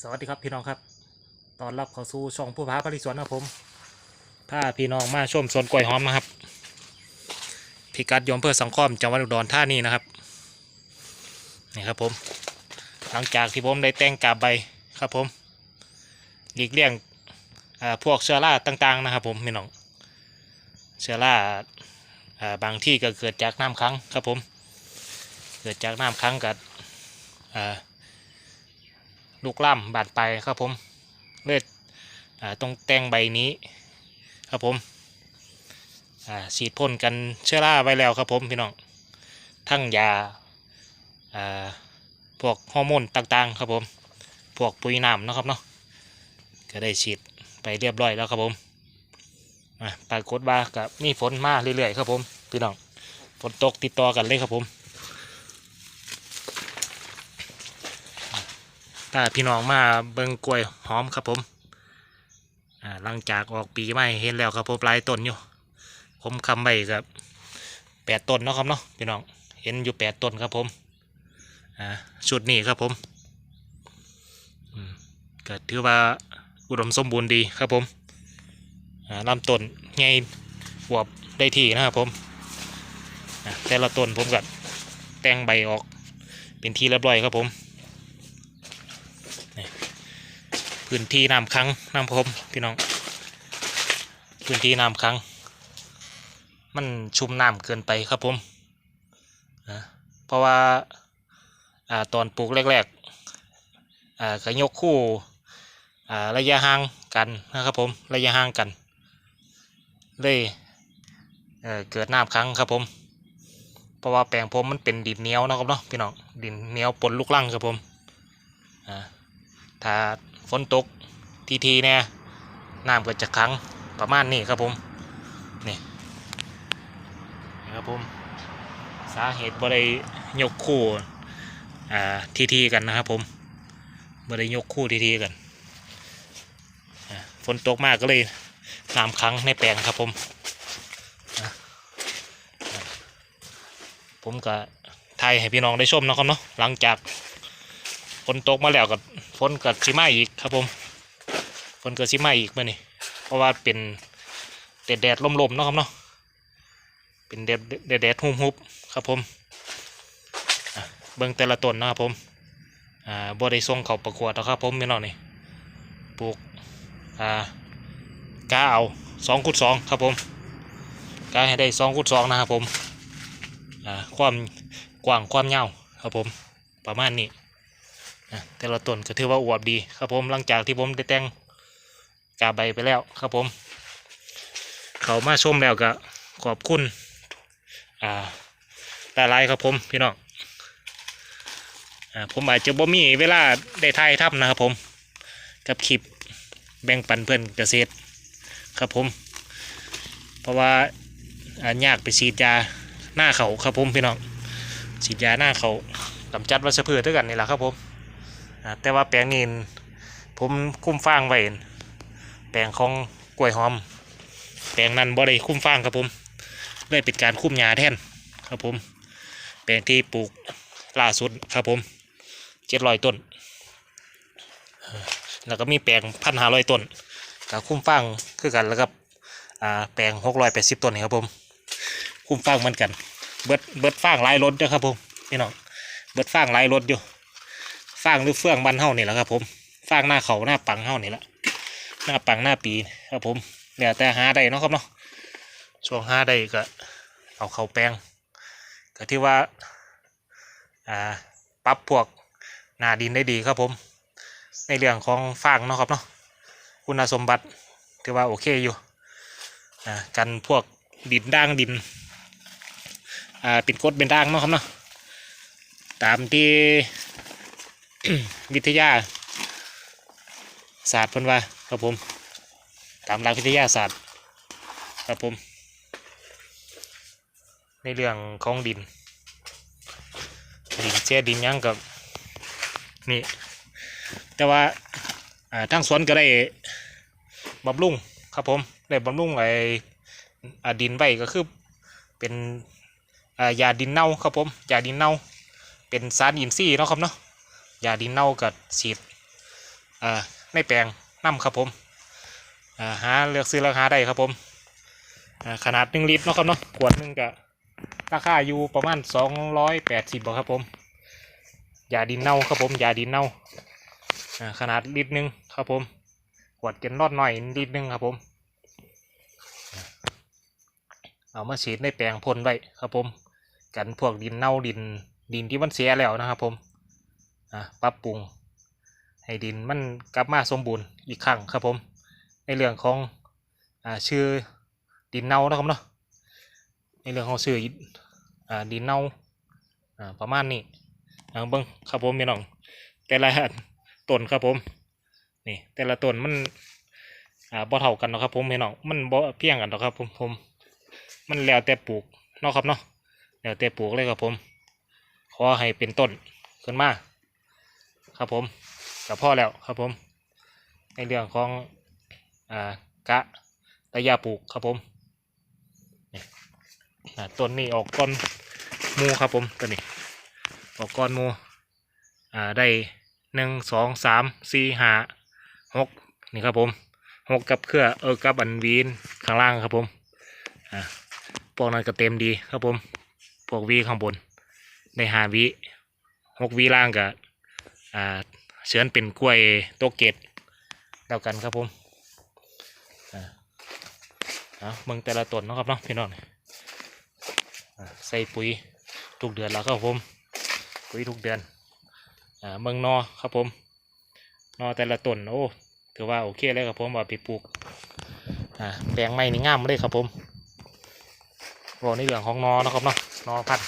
สวัสดีครับพี่น้องครับ ตอนรับเข้าสู่ช่องผู้พาปริสวนนะครับผมถ้าพี่น้องมาชมสวนกล้วยหอมนะครับ พิกัดยมเพื่อสังคมจังหวัดอุดรธานีนะครับ นี่ครับผม หลังจากที่ผมได้แต่งกาบใบครับผม หลีกเลี่ยงพวกเชื้อราต่างๆนะครับ ผมพี่น้อง เชื้อราอ่าบางที่ก็เกิดจากน้ำค้างครับผม เกิดจากน้ำค้างกับอ่า ลูกล่ำบาดไปครับผมเลือดตรงแตงใบนี้ครับผมฉีดพ่นกันเชื้อราไว้แล้วครับผมพี่น้องทั้งยาพวกฮอร์โมนต่างๆครับผมพวกปุ๋ยน้ำนะครับเนาะก็ได้ฉีดไปเรียบร้อยแล้วครับผมอ่าปรากฏว่ากับมีฝนมาเรื่อยๆครับผมพี่น้องฝนตกติดต่อกันเลยครับผม ถ้าพี่น้องมาเบิงกล้วยหอมครับผมอ่าหลังจากออกปีใหม่เห็นแล้วครับผมหลายต้นอยู่ ผมคำใบกับแปดต้นเนาะครับเนาะพี่น้องเห็นอยู่แปดต้นครับผมอ่าชุดนี้ครับผมอืมก็ถือว่าอุดมสมบูรณ์ดีครับผมอ่าลำต้นใหญ่อวบได้ที่นะครับผมแต่ละต้นผมก็แต่งใบออกเป็นที่เรียบร้อยครับผม พื้นที่น้ำค้างน้ำพรมพี่น้อง พื้นที่น้ำค้างมันชุ่มน้ำเกินไปครับผมอ่าเพราะว่าอ่าตอนปลูกแรกๆอ่าก็ยกคู่อ่าระยะห่างกันนะครับผมระยะห่างกัน เลยเอ่อเกิดน้ำค้างครับผมเพราะว่าแปลงผมมันเป็นดินเหนียวนะครับเนาะพี่น้องดินเหนียวปนลูกลังครับผมอ่าถ้า ฝนตกทีทีๆเนี่ยน้ำก็จะขังประมาณนี้ครับผมนี่นะครับผมสาเหตุบ่ได้ยกคู่อ่าทีทีๆกันนะครับผมบ่ได้ยกคู่ทีทีๆกันฝนตกมากก็เลยน้ำขังในแปลงครับผมผมก็ถ่ายให้พี่น้องได้ชมนะครับเนาะหลังจาก ฝนตกมาแล้วก็ฝนเกิดสิมาอีกครับผมฝนเกิดสิมาอีกมื่อนี่เพราะว่าเป็นแดดแดดลมๆเนาะครับเนาะเป็นแดดแดดแดดหุบๆครับผมเบิ่งแต่ละต้นนะครับผมอ่าบ่ได้ส่งเขาประกวดนะครับผมพี่น้องนี่ปลูกอ่ากาเอาสองขุดสองครับผมกาให้ได้สองขุดสองนะครับผมอ่าความกว้างความยาวครับผมประมาณนี้ แต่ละต้นก็ถือว่าอวบดีครับผมหลังจากที่ผมได้แต่งกาใบไปแล้วครับผม เขามาชมแล้วก็ขอบคุณอ่าหลายๆครับผมพี่น้องอ่าผมอาจจะบ่มีเวลาได้ถ่ายทำนะครับผม กับคลิปแบ่งปันเพื่อนเกษตรครับผม เพราะว่าอ่ายากไปฉีดยาหน้าเขาครับผมพี่น้องฉีดยาหน้าเขากำจัดวัชพืชด้วยกันนี่แหละครับผม แต่ว่าแปลงนี้ผมคุ้มฟางไว้แปลงของกล้วยหอม แปลงนั้นบ่ได้คุ้มฟางครับผมเลยเป็นการคุ้มหญ้าแทนครับผม แปลงที่ปลูกล่าสุดครับผมเจ็ดร้อยต้น แล้วก็มีแปลงพันห้าร้อยต้นกับคุ้มฟางคือกันแล้วก็แปลงหกร้อยแปดสิบต้นนี่ครับผม คุ้มฟางเหมือนกัน เบิดเบิดฟางลายรถด้อครับผมพี่น้องเบิดฟางลายรถอยู่ ฟางหรือเฟื่องบ้านเฮานี่แหละครับ ผมฟางหน้าเขาหน้าปังเฮานี่แหละหน้าปังหน้าปีครับผมเนี่ยแต่หาได้เนาะครับเนาะช่วงหาได้ก็เอาเขาแปลงก็ที่ว่าอ่าปรับพวกหน้าดินได้ดีครับผม ในเรื่องของฟางเนาะครับเนาะคุณสมบัติถือว่าโอเคอยู่อ่ากันพวกดินด่างดินอ่าเป็นกดเป็นด่างเนาะครับเนาะตามที่ วิทยา ศาสตร์พิ่นว่าครับผม ตามหลักวิทยาศาสตร์ครับผม ในเรื่องของดิน ดินเสียดินยังกับนี่ แต่ว่าอ่าทางสวนก็ได้บำรุงครับผมได้บำรุงไอ้ดินไว้ก็คือเป็นยาดินเน่าครับผมยาดินเน่า เป็นสารอินทรีย์เนาะครับเนาะ ยาดินเน่ากับฉีดอ่าในแปลงน้ำครับผมาหาเลือกซื้อราคาได้ครับผมขนาดหนึ่งลิตรเนาะครับเนาะขวดหนึ่งก็ราคาอยู่ประมาณสองร้อยแปดสิบครับผมยาดินเน่าครับผมยาดินเน่าขนาดลิตรหนึ่งครับผมขวดเกนรอดหน่อยลิตรหนึ่งครับผมเอามาฉีดในแปลงพ่นไว้ครับผม กันพวกดินเน่าดินดินที่มันเสียแล้วนะครับผม อะปรับปรุงให้ดินมันกลับมาสมบูรณ์อีกครั้งครับผม ในเรื่องของอ่าชื่อดินเน่านะครับเนาะในเรื่องของชื่ออ่าดินเน่าอ่าประมาณนี้เอาเบิ้งครับผมพี่น้อง แต่ละต้นครับผมนี่แต่ละต้นมันอ่าบ่เท่ากันนะครับผมพี่น้องมันบ่เพียงกันหรอกครับผมผมมันแล้วแต่ปลูกเนาะครับเนาะแล้วแต่ปลูกเลยครับผมขอให้เป็นต้นขึ้นมา ครับผมกับพ่อแล้วครับผม ในเรื่องของอ่ากะระยะปลูกครับผมต้นนี้ออกก้อนมูครับผมตัวนี้ออกก้อนมูอ่าได้หนึ่งสองสามสี่ห้าหกนี่ครับผมหกกับเครือเออกับอันวีนข้างล่างครับผมอ่าพวกนั้นก็เต็มดีครับผมพวกวีข้างบนในหาวิหกวีล่างกับ อ่าเชิญเป็นกล้วยโตเกตแล้วกันครับผมอ่าเอาเมืองแต่ละต้นนะครับเนาะพี่น้องใส่ปุ๋ยทุกเดือนแล้วครับผมปุ๋ยทุกเดือนอ่าเมืองนอครับผมนอแต่ละต้นโอ้ถือว่าโอเคเลยครับผมว่าไปปลูกอ่าแปลงไม้นี่งามเลยครับผมบอกในเรื่องของนอนะครับเนาะนอพันธุ์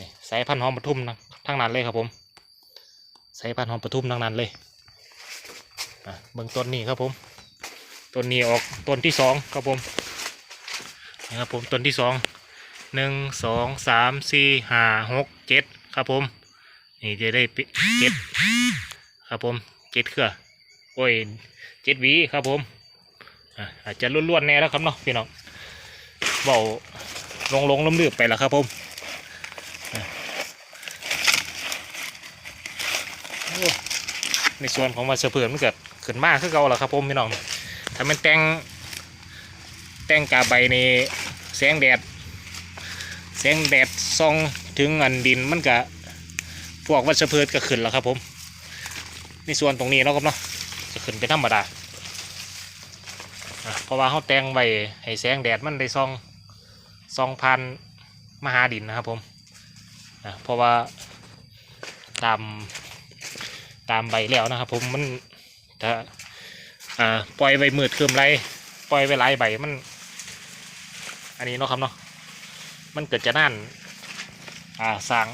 นี่สายพันธุ์หอมปทุมนะทั้งนั้นเลยครับผม สายพันหอมปทุมทั้งนั้นเลยอะเบื้องต้นนี้ครับผมต้นนี้ออกต้นที่สองครับผมนี่ครับผมต้นที่สองหนึ่งสองสามสี่ห้าหกเจ็ดครับผมนี่จะได้ปิเจ็ดครับผมเจ็ดเครือโอ้ยเจ็ดวีครับผมอาจจะล้วนๆแน่แล้วครับเนาะพี่น้องเบาลงลงล้มลืบไปแล้วครับผมโอ้ ในส่วนของมาเสเพื่อนมันเกิดขึ้นมากขึ้นเก่าแล้วครับผมพี่น้องถ้ามันแต่งแต่งกาใบในแสงแดด แสงแดดส่องถึงอันดินมันก็พวกวัชพืชก็ขึ้นแล้วครับผมในส่วนตรงนี้เนาะครับเนาะจะขึ้นเป็นธรรมดาเพราะว่าเขาแต่งไว้ให้แสงแดดมันได้ส่องสองพันมหาดินนะครับผมเพราะว่าตาม ตามใบแล้วนะครับ ผมมันถ้าอ่าปล่อยใบมืดคืมไรปล่อยไว้หลายใบมัน อันนี้เนาะครับเนาะมันเกิดจะนั่นอ่าสร้าง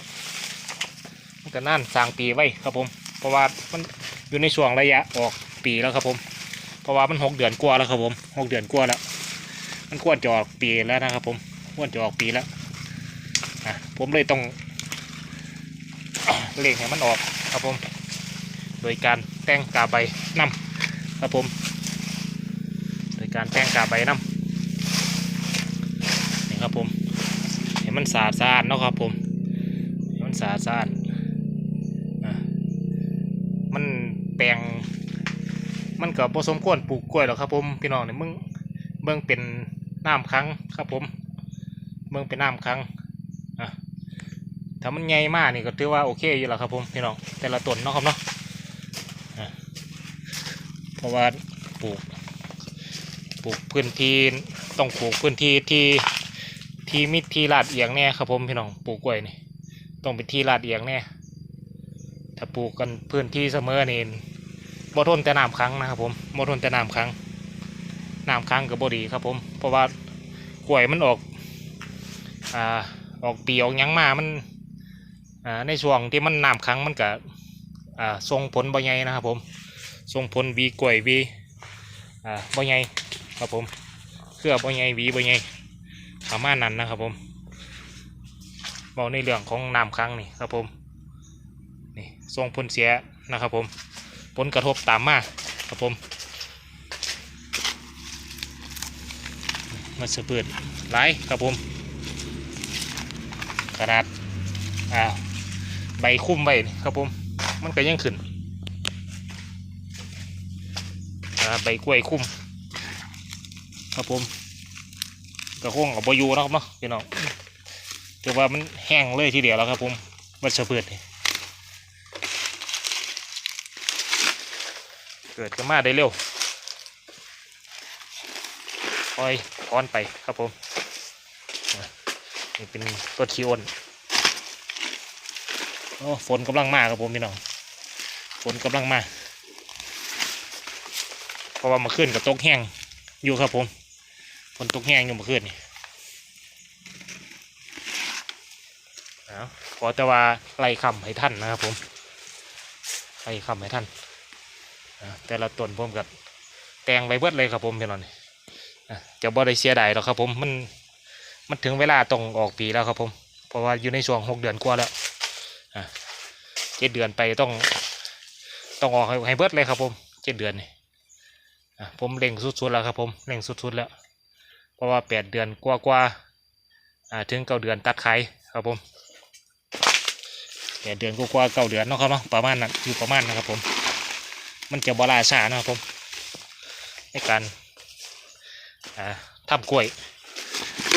มันก็นั่นสร้างปีไว้ครับผม เพราะว่ามันอยู่ในช่วงระยะออกปีแล้วครับผม เพราะว่ามันหกเดือนกว่าแล้วครับผมหกเดือนกว่าแล้ว มันควรจะออกปีแล้วนะครับ ผมควรจะออกปีแล้วอะผมเลยต้องเล่งให้มันออกครับผม ดยการแต่งกาใบนำครับผม โดยการแต่งกาใบนำนี่ครับผมให้มันสะอาดสะอาดเนาะครับผมให้มันสะอาดสะอาดอะมันแปลงมันก็ผสมควรปลูกกล้วยหรอครับผมพี่น้องเนี่ยมึงเบิ่งเป็นน้ำค้างครับผมเบิ่งเป็นน้ำค้างอะถ้ามันใหญ่มากนี่ก็ถือว่าโอเคอยู่แล้วครับผมพี่น้องแต่ละต้นเนาะครับเนาะ ราะว่าปลูกปลูกพื้นที่ต้องปลูกพื้นที่ที่ที่มิดที่ลาดเอียงแน่ครับผมพี่น้องปลูกกล้วยนี่ต้องเป็นที่ลาดเอียงแน่ถ้าปลูกกันพื้นที่เสมอนี่บ่ทนแต่น้ำค้างนะครับผมบ่ทนแต่น้ำค้างน้ำค้างกับบ่ดีครับผมเพราะว่ากล้วยมันออกอ่าออกปีออกยังมามันอ่าในช่วงที่มันน้ำค้างมันก็อ่าส่งผลบ่ใหญ่นะครับผม ส่งผลวีกล้วยวีอ่าบ่ใหญ่ครับผมเครือบ่ใหญ่วีบ่ใหญ่ประมาณนั้นนะครับผมบอกในเรื่องของน้ำค้างนี่ครับผมนี่ส่งผลเสียนะครับผมผลกระทบตามมาครับผมมันสะเปิดหลครับผมขนาดอ่าใบคุ้มใบครับผม มันก็ยังขึ้น อ่า ใบกล้วยคุ้มครับผมก็คงเอาบอยูนะครับเนาะพี่น้องถือว่ามันแห้งเลยทีเดียวแล้วครับผมวัชพืชเกิดขึ้นมาได้เร็วคอยถอนไปครับผมนี่เป็นต้นชีโอนโอ้ฝนกำลังมาครับผมพี่น้องฝนกำลังมา ราะว่ามาขึ้นกับตกแห้งอยู่ครับผมฝนตกแห้งอยู่มาขึ้นนี่ขอแต่ว่าไล่คำให้ท่านนะครับผมไล่คำให้ท่านแต่ละต้นผมกับแตงไปเบิดเลยครับผมพี่น้องจะบ่ได้เสียดายหรอกครับผมมันมันถึงเวลาต้องออกปีแล้วครับผม เพราะว่าอยู่ในช่วงหกเดือนกว่าแล้วเจ็ดเดือนไปต้องต้องออกให้ให้เบิดเลยครับผมเจ็ดเดือนนี่ ผมเร่งสุดๆแล้วครับผมเร่งสุดๆแล้ว เพราะว่าแปดเดือนกว่าๆอ่าถึงเก้าเดือนตัดขายครับผมแปดเดือนกว่าๆเก้าเดือนเนาะครับเนาะประมาณนั้นอยู่ประมาณนะครับผม มันจะบลาชานะครับผมในการอ่าทำกล้วย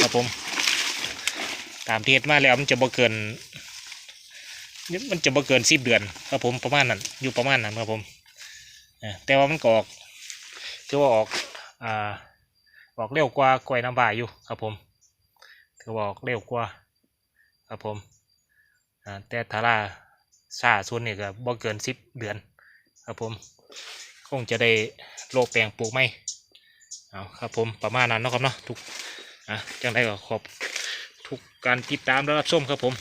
ครับผมตามที่เฮ็ดมาแล้วมันจะบ่เกินมันจะบ่เกินสิบเดือนครับผมประมาณนั้นอยู่ประมาณนั้นครับผมแต่ว่ามันก็ออก ถือว่าออกอ่าออกเร็วกว่ากล้วยน้ำบาอยู่ครับผมถือว่าออกเร็วกว่าครับผมแต่ทาราซาส่วนนี้ก็บ่เกินสิบเดือนครับผมคงจะได้โลแปลงปลูกไหมเอาครับผมประมาณนั้นเนาะครับเนาะทุกอะจังได้ก็ขอบทุกการติดตามและรับชมครับผม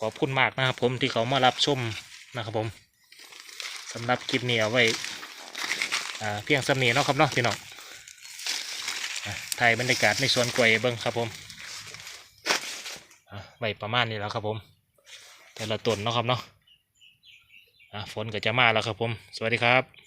ขอบคุณมากนะครับผมที่เขามารับชมนะครับผมสำหรับคลิปนี้เอาไว้ อ่าเพียงสำเนียเนาะครับเนาะพี่น้องถ่ายบรรยากาศในสวนกล้วยเบิ้งครับผมอะไว้ประมาณนี้แล้วครับผม แต่ละต้นเนาะครับเนาะฝนก็จะมาแล้วครับผม สวัสดีครับ